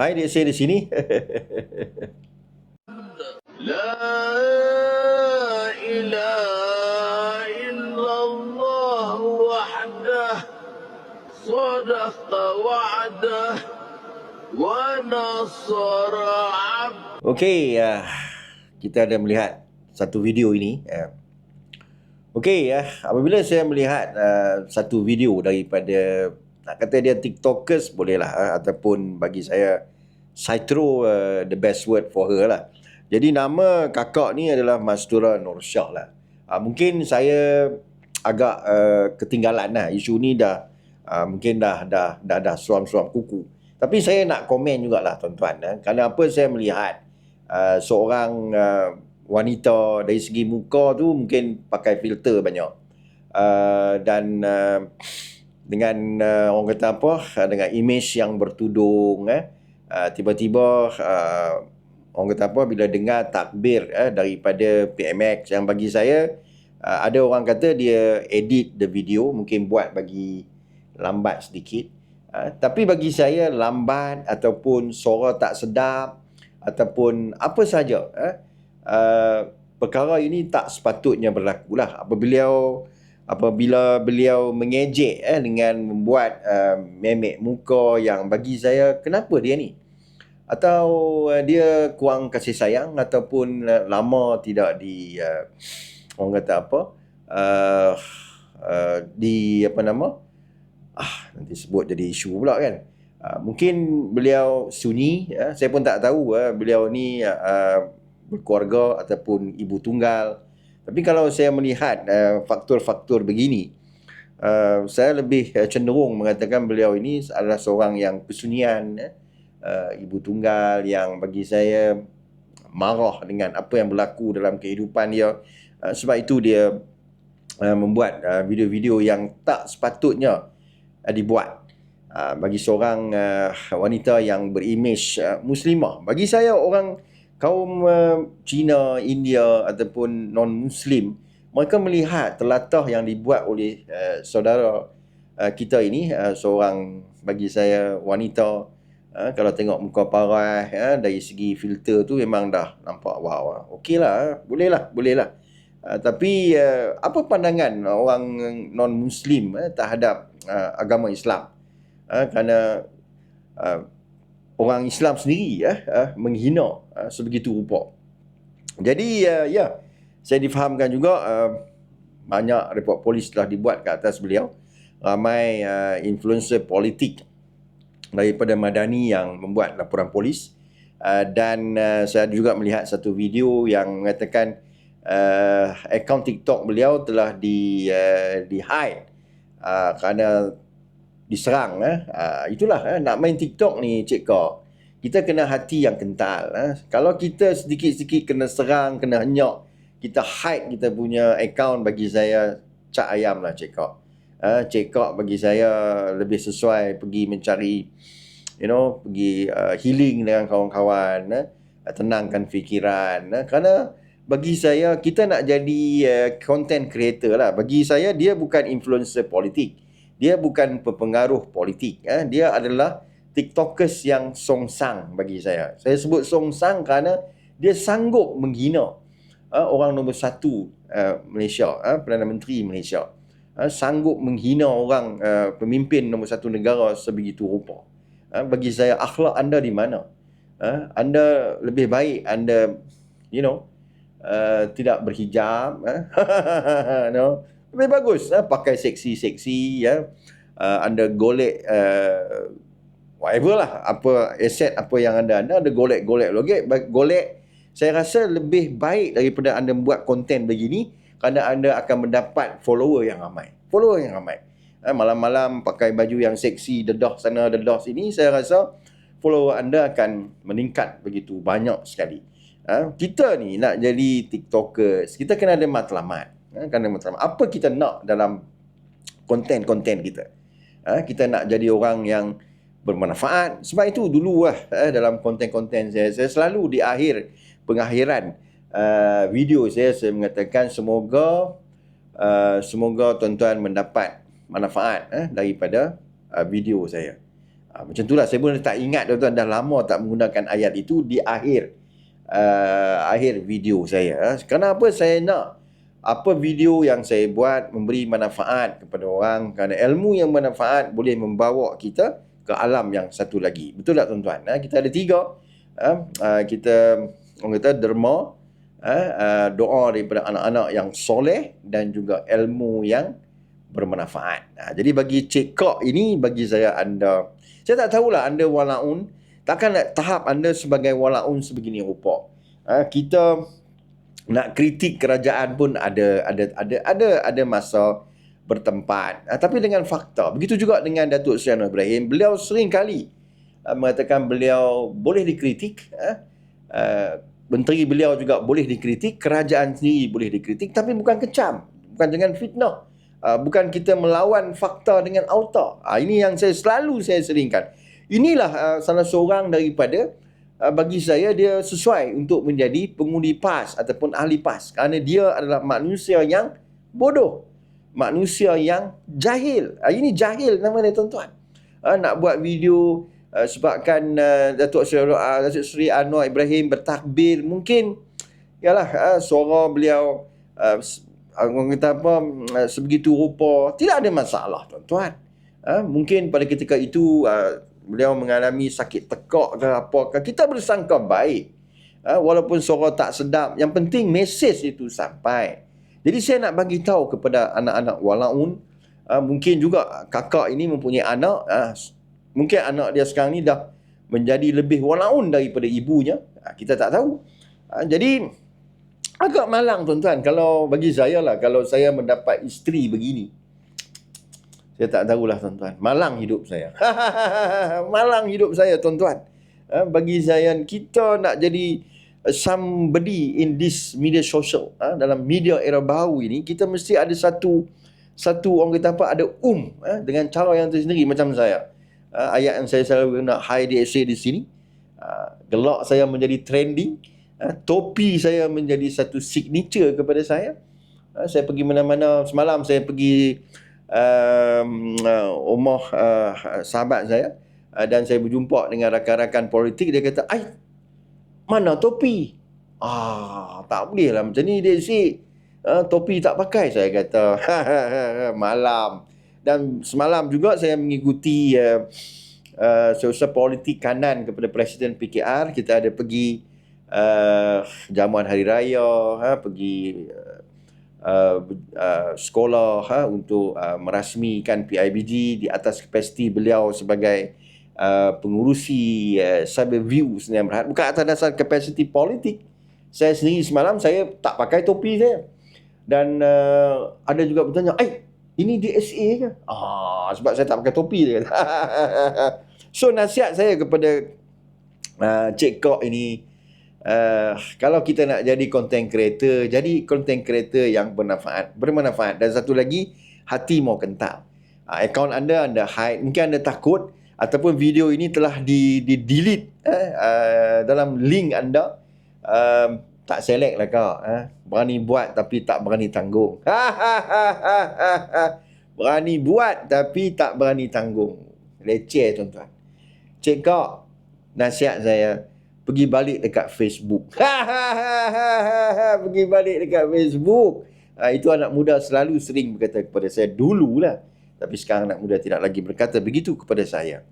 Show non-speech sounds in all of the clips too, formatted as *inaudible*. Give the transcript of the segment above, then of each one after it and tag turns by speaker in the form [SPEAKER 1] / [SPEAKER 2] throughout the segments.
[SPEAKER 1] Hai dia saya di sini. *laughs*
[SPEAKER 2] La ilaha illallah wahdah sadaqa wa'dah wa nasara
[SPEAKER 1] Okey, uh, kita ada melihat satu video ini. Uh. Okey, uh, apabila saya melihat uh, satu video daripada nak kata dia tiktokers bolehlah uh, ataupun bagi saya Saitro uh, the best word for her lah. Jadi nama kakak ni adalah Mastura Nursyah lah. Uh, mungkin saya agak uh, ketinggalan lah isu ni dah uh, mungkin dah dah dah dah suam-suam kuku. Tapi saya nak komen jugalah tuan-tuan eh. Kerana apa saya melihat uh, seorang uh, wanita dari segi muka tu mungkin pakai filter banyak. Uh, dan uh, dengan uh, orang kata apa dengan image yang bertudung eh uh, tiba-tiba uh, orang kata apa bila dengar takbir eh, daripada PMX yang bagi saya uh, ada orang kata dia edit the video mungkin buat bagi lambat sedikit. Uh, tapi bagi saya lambat ataupun suara tak sedap ataupun apa saja eh, uh, perkara ini tak sepatutnya berlaku lah. Apabila apabila beliau mengejek eh, dengan membuat uh, memek muka yang bagi saya kenapa dia ni? Atau uh, dia kurang kasih sayang ataupun uh, lama tidak di uh, orang kata apa uh, uh, di apa nama? Ah nanti sebut jadi isu pula kan. Uh, mungkin beliau sunyi uh, saya pun tak tahu uh, beliau ni uh, berkeluarga ataupun ibu tunggal tapi kalau saya melihat uh, faktor-faktor begini uh, saya lebih uh, cenderung mengatakan beliau ini adalah seorang yang kesunyian uh, ibu tunggal yang bagi saya marah dengan apa yang berlaku dalam kehidupan dia. Uh, sebab itu dia uh, membuat uh, video-video yang tak sepatutnya uh, dibuat. Uh, bagi seorang uh, wanita yang berimej uh, muslimah. Bagi saya orang kaum uh, Cina India ataupun non muslim mereka melihat telatah yang dibuat oleh uh, saudara uh, kita ini uh, seorang bagi saya wanita Ha, kalau tengok muka parah ha, dari segi filter tu memang dah nampak wow. Okey lah, ha, boleh lah, boleh lah. Ha, tapi uh, apa pandangan orang non-Muslim eh, terhadap uh, agama Islam? Ha, kerana uh, orang Islam sendiri eh, uh, menghina uh, sebegitu rupa. Jadi uh, ya, saya difahamkan juga uh, banyak report polis telah dibuat ke atas beliau. Ramai uh, influencer politik daripada Madani yang membuat laporan polis uh, dan uh, saya juga melihat satu video yang mengatakan uh, akaun TikTok beliau telah di uh, di hide uh, kerana diserang eh. uh, itulah eh, nak main TikTok ni cik kau kita kena hati yang kental eh. kalau kita sedikit-sedikit kena serang kena henyak kita hide kita punya akaun bagi saya cak ayam lah cik kau uh, check out bagi saya lebih sesuai pergi mencari you know pergi uh, healing dengan kawan-kawan uh, tenangkan fikiran uh, kerana bagi saya kita nak jadi uh, content creator lah. Bagi saya dia bukan influencer politik dia bukan pengaruh politik uh, dia adalah tiktokers yang songsang bagi saya. Saya sebut songsang kerana dia sanggup menghina uh, orang nombor satu uh, Malaysia uh, Perdana Menteri Malaysia. Uh, sanggup menghina orang uh, pemimpin nombor satu negara sebegitu rupa. Uh, bagi saya akhlak anda di mana? Uh, anda lebih baik anda you know uh, tidak berhijab *laughs* uh, no lebih bagus uh, pakai seksi-seksi ya uh, anda golek uh, whatever lah apa aset apa yang anda anda ada golek-golek lagi golek saya rasa lebih baik daripada anda buat konten begini kerana anda akan mendapat follower yang ramai. Follower yang ramai. Eh, malam-malam pakai baju yang seksi, dedah sana, dedah sini, saya rasa follower anda akan meningkat begitu banyak sekali. Eh, kita ni nak jadi tiktokers, kita kena ada matlamat. Eh, kena ada matlamat. Apa kita nak dalam konten-konten kita? Eh, kita nak jadi orang yang bermanfaat. Sebab itu dulu lah eh, dalam konten-konten saya, saya selalu di akhir pengakhiran uh, video saya saya mengatakan semoga uh, semoga tuan-tuan mendapat manfaat eh, daripada uh, video saya. Ha, macam itulah saya pun tak ingat tuan-tuan dah lama tak menggunakan ayat itu di akhir uh, akhir video saya. Kenapa saya nak apa video yang saya buat memberi manfaat kepada orang kerana ilmu yang manfaat boleh membawa kita ke alam yang satu lagi. Betul tak tuan-tuan? Ha, kita ada tiga. Ha, uh, kita orang kata derma, ha, uh, doa daripada anak-anak yang soleh dan juga ilmu yang bermanfaat. Ha, jadi bagi Cik Kok ini bagi saya anda saya tak tahulah anda walaun takkan tahap anda sebagai walaun sebegini rupa. Ha, kita nak kritik kerajaan pun ada ada ada ada ada masa bertempat. Ha, tapi dengan fakta. Begitu juga dengan Datuk Seri Anwar Ibrahim, beliau sering kali uh, mengatakan beliau boleh dikritik, uh, uh, menteri beliau juga boleh dikritik, kerajaan sendiri boleh dikritik tapi bukan kecam, bukan dengan fitnah. Uh, bukan kita melawan fakta dengan auta. Uh, ini yang saya selalu saya seringkan. Inilah uh, salah seorang daripada uh, bagi saya dia sesuai untuk menjadi pengundi PAS ataupun ahli PAS kerana dia adalah manusia yang bodoh manusia yang jahil. Uh, ini jahil nama dia tuan-tuan. Uh, nak buat video sebabkan Datuk Seri, Anwar Ibrahim bertakbir mungkin yalah uh, suara beliau orang kata apa sebegitu rupa tidak ada masalah tuan-tuan. Mungkin pada ketika itu beliau mengalami sakit tekak ke apa ke kita bersangka baik. Uh, walaupun suara tak sedap yang penting mesej itu sampai. Jadi saya nak bagi tahu kepada anak-anak walaun uh, mungkin juga kakak ini mempunyai anak uh, mungkin anak dia sekarang ni dah menjadi lebih walaun daripada ibunya uh, kita tak tahu. Uh, jadi agak malang tuan-tuan kalau bagi saya lah kalau saya mendapat isteri begini saya tak tahulah tuan-tuan. Malang hidup saya. *laughs* Malang hidup saya tuan-tuan. Uh, bagi saya kita nak jadi somebody in this media social ha, dalam media era baru ini kita mesti ada satu satu orang kata apa ada um ha, dengan cara yang tersendiri macam saya ha, ayat yang saya selalu guna high DSA di sini. Ha, gelak saya menjadi trending ha, topi saya menjadi satu signature kepada saya. Ha, saya pergi mana-mana semalam saya pergi uh, rumah uh, sahabat saya uh, dan saya berjumpa dengan rakan-rakan politik dia kata ai mana topi? Ah, tak boleh lah macam ni dia si. Ah, topi tak pakai saya kata. *laughs* malam. Dan semalam juga saya mengikuti uh, uh, sosial politik kanan kepada Presiden PKR. Kita ada pergi uh, jamuan hari raya, ha, pergi uh, uh, sekolah ha, untuk uh, merasmikan PIBG di atas kapasiti beliau sebagai Uh, pengurusi uh, cyber view Sdn Berhad. Bukan atas dasar kapasiti politik. Saya sendiri semalam saya tak pakai topi saya. Dan uh, ada juga bertanya ai ini DSA ke? Ah sebab saya tak pakai topi dia. *laughs* So nasihat saya kepada uh, Cik Kok ini uh, kalau kita nak jadi content creator jadi content creator yang bermanfaat bermanfaat. Dan satu lagi hati mau kental. Uh, akaun anda anda hide. Mungkin anda takut ataupun video ini telah di, di delete eh, uh, dalam link anda. Uh, tak select lah kau eh. berani buat tapi tak berani tanggung. *laughs* Berani buat tapi tak berani tanggung. Leceh tuan-tuan. Cik kau nasihat saya pergi balik dekat Facebook *laughs* pergi balik dekat Facebook uh, itu anak muda selalu sering berkata kepada saya dululah tapi sekarang anak muda tidak lagi berkata begitu kepada saya.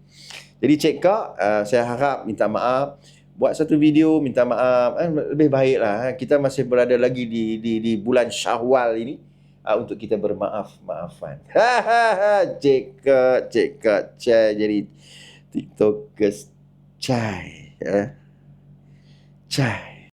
[SPEAKER 1] Jadi Cik Kak, uh, saya harap minta maaf. Buat satu video, minta maaf. Eh, lebih baiklah. Eh. Kita masih berada lagi di di, di bulan syawal ini. Uh, untuk kita bermaaf-maafan. *laughs* Cik Kak, Cik Kak, Cai jadi TikTokers. Cai. Eh. trẻ.